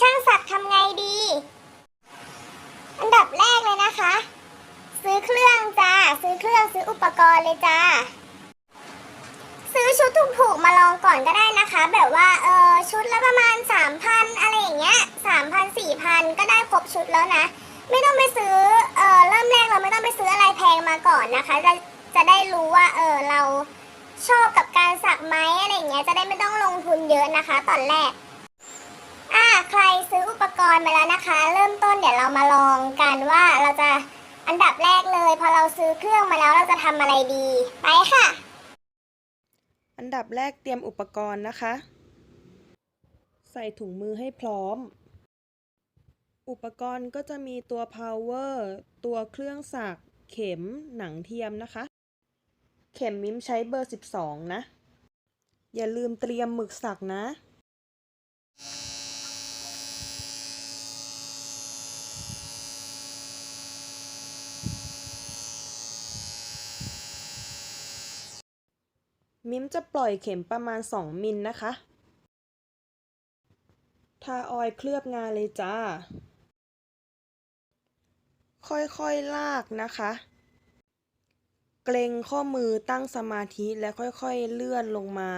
ช่างสักทำไงดี อันดับแรกเลยนะคะ ซื้อเครื่องจ้า ซื้อเครื่องซื้ออุปกรณ์เลยจ้า ซื้อชุดถูกๆมาลองก่อนก็ได้นะคะ แบบว่าเออชุดละประมาณ3,000อะไรอย่างเงี้ย3,000 4,000ก็ได้ครบชุดแล้วนะ ไม่ต้องไปซื้อเออเริ่มแรกเราไม่ต้องไปซื้ออะไรแพงมาก่อนนะคะ จะจะได้รู้ว่าเออเราชอบกับการสักไหมอะไรอย่างเงี้ยจะได้ไม่ต้องลงทุนเยอะนะคะ ตอนแรก อ่าใครซื้ออุปก รมาแล้วนะคะ เริ่มต้นเดี๋ยวเรามาลองกันว่าเราจะอันดับแรกเลย พอเราซื้อเครื่องมาแล้วเราจะทำอะไรดี ไปค่ะ อันดับแรกเตรียมอุปกรณ์นะคะ ใส่ถุงมือให้พร้อม อุปกรณ์ก็จะมีตัว power ตัวเครื่องสัก เข็มหนังเทียมนะคะ เข็มมิมใช้เบอร์ 12 นะ อย่าลืมเตรียมหมึกสักนะ มิมจะปล่อยเข็มประมาณ 2 มิลนะคะ ทาออยล์เคลือบงานเลยจ้า ค่อยๆลากนะคะ เกรงข้อมือตั้งสมาธิและค่อยๆเลื่อนลงมา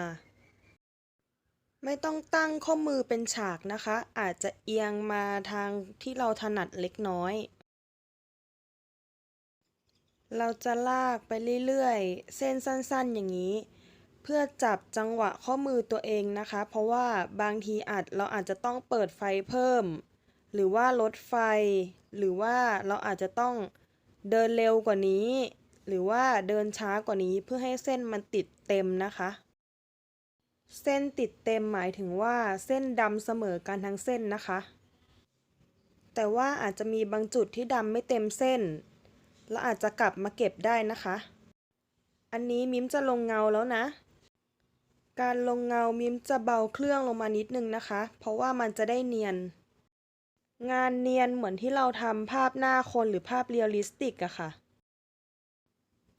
ไม่ต้องตั้งข้อมือเป็นฉากนะคะ อาจจะเอียงมาทางที่เราถนัดเล็กน้อยเราจะลากไปเรื่อยๆ เส้นสั้นๆอย่างนี้ เพื่อจับจังหวะข้อมือตัวเองนะคะ เพราะว่าบางทีอาจเราอาจจะต้องเปิดไฟเพิ่ม หรือว่าลดไฟ หรือว่าเราอาจจะต้องเดินเร็วกว่านี้ หรือว่าเดินช้ากว่านี้เพื่อให้เส้นมันติดเต็มนะคะ เส้นติดเต็มหมายถึงว่าเส้นดำเสมอกันทั้งเส้นนะคะ แต่ว่าอาจจะมีบางจุดที่ดำไม่เต็มเส้นเราอาจจะกลับมาเก็บได้นะคะ อันนี้มิมจะลงเงาแล้วนะ การลงเงามิมจะเบาเครื่องลงมานิดนึงนะคะ เพราะว่ามันจะได้เนียน งานเนียนเหมือนที่เราทำภาพหน้าคนหรือภาพเรียลลิสติกอะค่ะ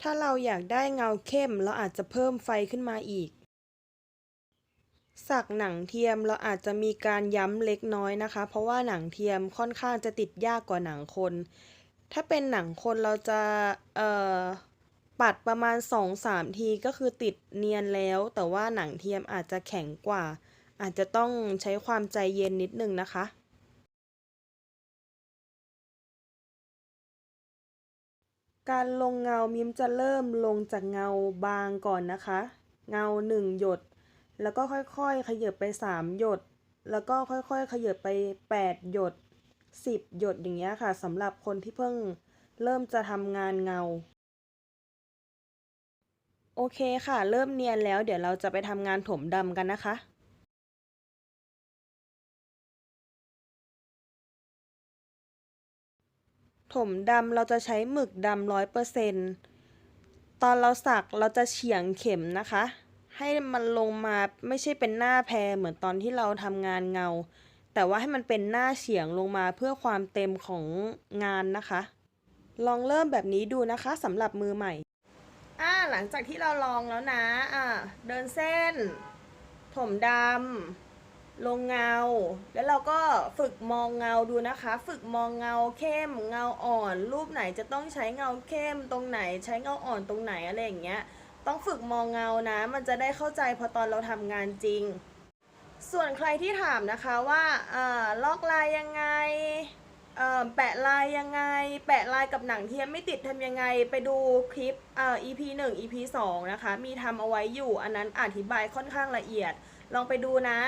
ถ้าเราอยากได้เงาเข้มเราอาจจะเพิ่มไฟขึ้นมาอีก สักหนังเทียมเราอาจจะมีการย้ำเล็กน้อยนะคะ เพราะว่าหนังเทียมค่อนข้างจะติดยากกว่าหนังคน ถ้าเป็นหนังคนเราจะเอ่อ ปัดประมาณ 2-3 ทีก็คือติดเนียนแล้ว แต่ว่าหนังเทียมอาจจะแข็งกว่า อาจจะต้องใช้ความใจเย็นนิดนึงนะคะ การลงเงามิมจะเริ่มลงจากเงาบางก่อนนะคะ เงา 1 หยด แล้วก็ค่อยๆ ขยับไป 3 หยด แล้วก็ค่อยๆ ขยับไป 8 หยด 10 หยดอย่างเงี้ยค่ะสำหรับคนที่เพิ่งเริ่มจะทำงานเงา โอเคค่ะ เริ่มเนียนแล้วเดี๋ยวเราจะไปทำงานถมดำกันนะคะถมดำเราจะใช้หมึกดำร้อยเปอร์เซนต์ตอนเราสักเราจะเฉียงเข็มนะคะ ให้มันลงมาไม่ใช่เป็นหน้าแพรเหมือนตอนที่เราทำงานเงา แต่ว่าให้มันเป็นหน้าเฉียงลงมาเพื่อความเต็มของงานนะคะ ลองเริ่มแบบนี้ดูนะคะสำหรับมือใหม่ หลังจากที่เราลองแล้วนะอ่าเดินเส้น ถมดำลงเงา แล้วเราก็ฝึกมองเงาดูนะคะ ฝึกมองเงาเข้ม เงาอ่อน รูปไหนจะต้องใช้เงาเข้มตรงไหน ใช้เงาอ่อนตรงไหนอะไรอย่างเงี้ย ต้องฝึกมองเงานะ มันจะได้เข้าใจพอตอนเราทำงานจริง ส่วนใครที่ถามนะคะว่าอ่าลอกลายยังไง เอ่อแปะลายยังไง แปะลายกับหนังเทียมไม่ติดทำยังไง ไปดูคลิปเอ่อ EP 1 EP 2 นะคะ มีทำเอาไว้อยู่ อันนั้นอธิบายค่อนข้างละเอียด ลองไปดูนะ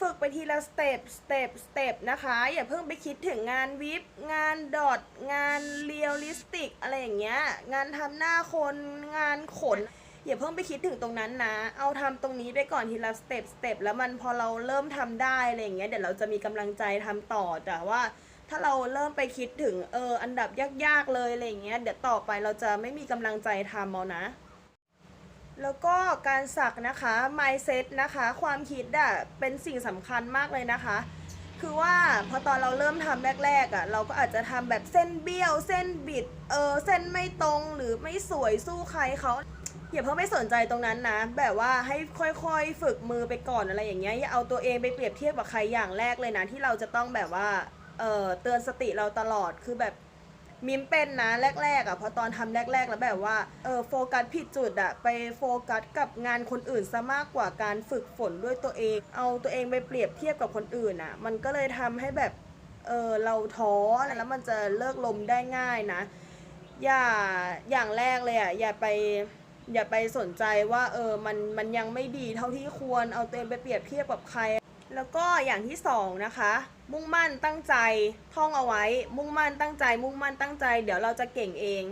ฝึกไปทีละสเต็ป สเต็ป สเต็ปนะคะ อย่าเพิ่งไปคิดถึงงานวิบ งานดอท งานเรียลลิสติก อะไรอย่างเงี้ย งานทำหน้าคน งานขน อย่าเพิ่งไปคิดถึงตรงนั้นนะ เอาทำตรงนี้ไปก่อนทีละสเต็ปสเต็ปแล้วมันพอเราเริ่มทำได้อะไรอย่างเงี้ยเดี๋ยวเราจะมีกำลังใจทำต่อแต่ว่าถ้าเราเริ่มไปคิดถึงเอออันดับยากๆเลยอะไรอย่างเงี้ยเดี๋ยวต่อไปเราจะไม่มีกำลังใจทำเอานะ แล้วก็การสักนะคะ mindset นะคะ ความคิดอะเป็นสิ่งสำคัญมากเลยนะคะคือว่าพอตอนเราเริ่มทำแรกๆอะเราก็อาจจะทำแบบเส้นเบี้ยว เส้นบิดเออเส้นไม่ตรงหรือไม่สวยสู้ใครเขา อย่าเพิ่งไปสนใจตรงนั้นนะ แบบว่าให้ค่อยๆ ฝึกมือไปก่อนอะไรอย่างเงี้ยอย่าเอาตัวเองไปเปรียบเทียบกับใครอย่างแรกเลยนะ ที่เราจะต้องแบบว่าเออเตือนสติเราตลอดคือแบบมิมเป็นนะแรกๆอะพอตอนทำแรก ๆ แล้วแบบว่าเออโฟกัสผิดจุดอะไปโฟกัสกับงานคนอื่นซะมากกว่าการฝึกฝนด้วยตัวเอง เอาตัวเองไปเปรียบเทียบกับคนอื่นอะ มันก็เลยทำให้แบบเออเราท้อแล้วมันจะเลิกลมได้ง่ายนะ อย่าอย่างแรกเลยอะอย่าไป อย่าไปสนใจว่าเออมันมันยังไม่ดีเท่าที่ควรเอาตัวเองไปเปรียบเทียบกับใคร แล้วก็อย่างที่สองนะคะ มุ่งมั่นตั้งใจท่องเอาไว้ มุ่งมั่นตั้งใจ มุ่งมั่นตั้งใจ เดี๋ยวเราจะเก่งเอง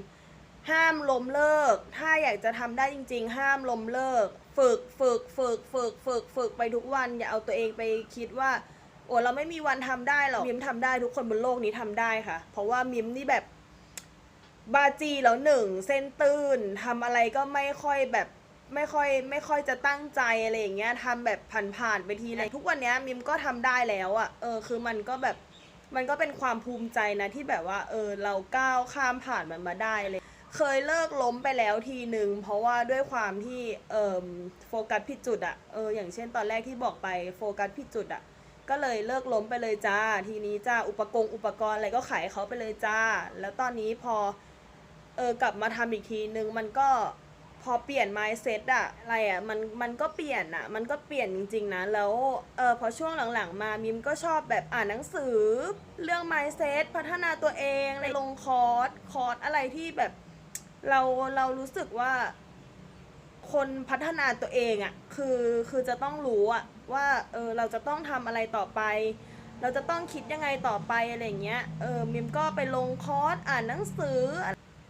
ห้ามล้มเลิก ถ้าอยากจะทำได้จริง ๆ ห้ามล้มเลิก ฝึกฝึกฝึกฝึกฝึกฝึกไปทุกวันอย่าเอาตัวเองไปคิดว่าโอ้เราไม่มีวันทำได้หรอกมิมทำได้ทุกคนบนโลกนี้ทำได้ค่ะ เพราะว่ามิมนี่แบบ บาจีแล้วหนึ่งเส้นตื้นทำอะไรก็ไม่ค่อยแบบไม่ค่อยไม่ค่อยจะตั้งใจอะไรอย่างเงี้ยทำแบบผ่านๆไปทีเลยทุกวันเนี้ยมิมก็ทำได้แล้วอะ่ะเออคือมันก็แบบมันก็เป็นความภูมิใจนะที่แบบว่า เออเราก้าวข้ามผ่านมันมาได้เลย เคยเลิกล้มไปแล้วทีหนึ่งเพราะว่าด้วยความที่เออโฟกัสผิดจุดอะ่ะเอออย่างเช่นตอนแรกที่บอกไปโฟกัสผิดจุดอะ่ะก็เลยเลิกล้มไปเลยจ้า ทีนี้จ้าอุปกรณ์อุปกรณ์อะไรก็ขายเขาไปเลยจ้า แล้วตอนนี้พอ ออกลับมาทำอีกทีนึงมันก็พอเปลี่ยน mindset อะอะไรอะมันมันก็เปลี่ยนอะมันก็เปลี่ยนจริงๆนะแล้วเออพอช่วงหลังๆ มามิมก็ชอบแบบอ่านหนังสือ เรื่อง mindset พัฒนาตัวเองในลงคอร์สคอร์สอะไรที่แบบเราเรารู้สึกว่า คนพัฒนาตัวเองอะคือคือจะต้องรู้อะว่าเออเราจะต้องทำอะไรต่อไป เราจะต้องคิดยังไงต่อไปอะไรอย่างเงี้ยเออมิมก็ไปลงคอร์สอ่านหนังสือ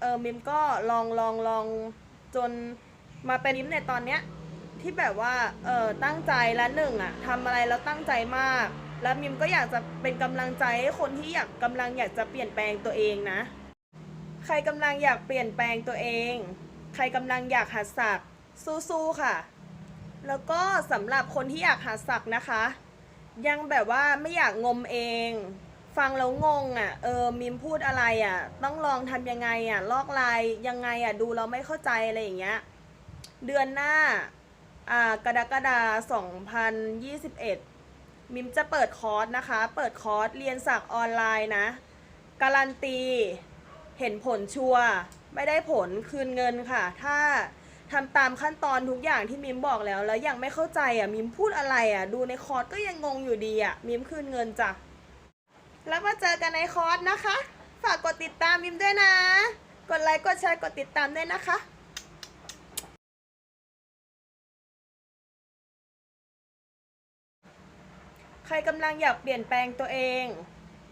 เออมิมก็ลองลองลองจนมาเป็นมิมในตอนเนี้ยที่แบบว่าเออตั้งใจและหนึ่งอะทำอะไรแล้วตั้งใจมาก แล้วมิมก็อยากจะเป็นกำลังใจให้คนที่อยากกำลังอยากจะเปลี่ยนแปลงตัวเองนะ ใครกำลังอยากเปลี่ยนแปลงตัวเอง ใครกำลังอยากหัดสักสู้ๆค่ะ แล้วก็สำหรับคนที่อยากหัดสักนะคะ ยังแบบว่าไม่อยากงมเอง ฟังแล้วงงอะ เออมิมพูดอะไรอะ ต้องลองทำยังไงอะ ลอกลายยังไงอะ ดูเราไม่เข้าใจอะไรอย่างเงี้ย เดือนหน้า อ่ากรกฎาคม2021 มิมจะเปิดคอร์สนะคะ เปิดคอร์สเรียนสักออนไลน์นะ การันตี เห็นผลชัวร์ ไม่ได้ผลคืนเงินค่ะ ถ้าทำตามขั้นตอนทุกอย่างที่มิมบอกแล้ว แล้วยังไม่เข้าใจอะ มิมพูดอะไรอะ ดูในคอร์สก็ยังงงอยู่ดีอะ มิมคืนเงินจ้ะ แล้วมาเจอกันในคอร์สนะคะ ฝากกดติดตามมิมด้วยนะ กดไลค์กดแชร์กดติดตามด้วยนะคะใครกำลังอยากเปลี่ยนแปลงตัวเอง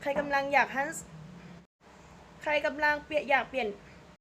ใครกำลังอยากฮันใครกำลังเปลี่ยนอยากเปลี่ยน